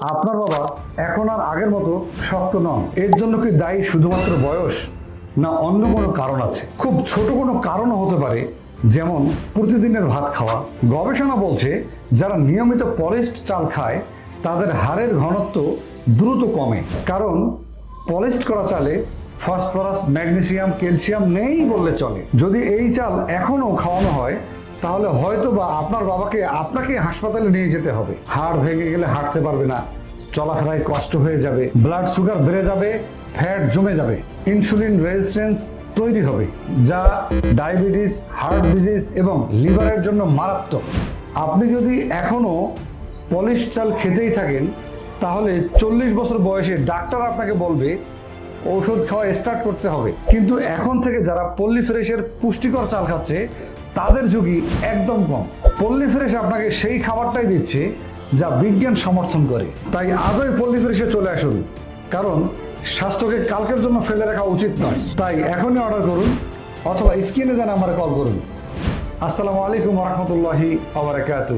আপনার বাবা এখন আর আগের মতো শক্ত নন। এর জন্য কি দায়ী শুধুমাত্র বয়স, না অন্য কোনো কারণ আছে? খুব ছোট কোনো কারণও হতে পারে, যেমন প্রতিদিনের ভাত খাওয়া। গবেষণা বলছে, যারা নিয়মিত পলিশড চাল খায়, তাদের হাড়ের ঘনত্ব দ্রুত কমে। কারণ পলিশড করা চালে ফসফরাস, ম্যাগনেসিয়াম, ক্যালসিয়াম নেই বললে চলে। যদি এই চাল এখনও খাওয়ানো হয় তাহলে হয়তো বা আপনার বাবাকে আপনাকে হাসপাতালে নিয়ে যেতে হবে। হাড় ভেঙে গেলে হাঁটতে পারবে না, চলাফেরায় কষ্ট হয়ে যাবে ব্লাড সুগার বেড়ে যাবে ফ্যাট জমে যাবে ইনসুলিন রেজিস্ট্যান্স তৈরি হবে, যা ডায়াবেটিস হার্ট ডিজিজ এবং লিভারের জন্য মারাত্মক। আপনি যদি এখনও পলিশ চাল খেতেই থাকেন, তাহলে চল্লিশ বছর বয়সে ডাক্তার আপনাকে বলবে, ঔষধ খাওয়া স্টার্ট করতে হবে। কিন্তু এখন থেকে যারা পল্লী ফ্রেশের পুষ্টিকর চাল খাচ্ছে তাদের ঝুঁকি একদম কম। পল্লী ফ্রেশ আপনাকে সেই খাবারটাই দিচ্ছে যা বিজ্ঞান সমর্থন করে। তাই আজই পল্লী ফ্রেশে চলে আসুন। কারণ স্বাস্থ্যকে কালকের জন্য ফেলে রাখা উচিত নয়। তাই এখনই অর্ডার করুন অথবা স্ক্রিনে দেন আমার কল করুন। আসসালামু আলাইকুম রহমতুল্লাহি আবরাকাতু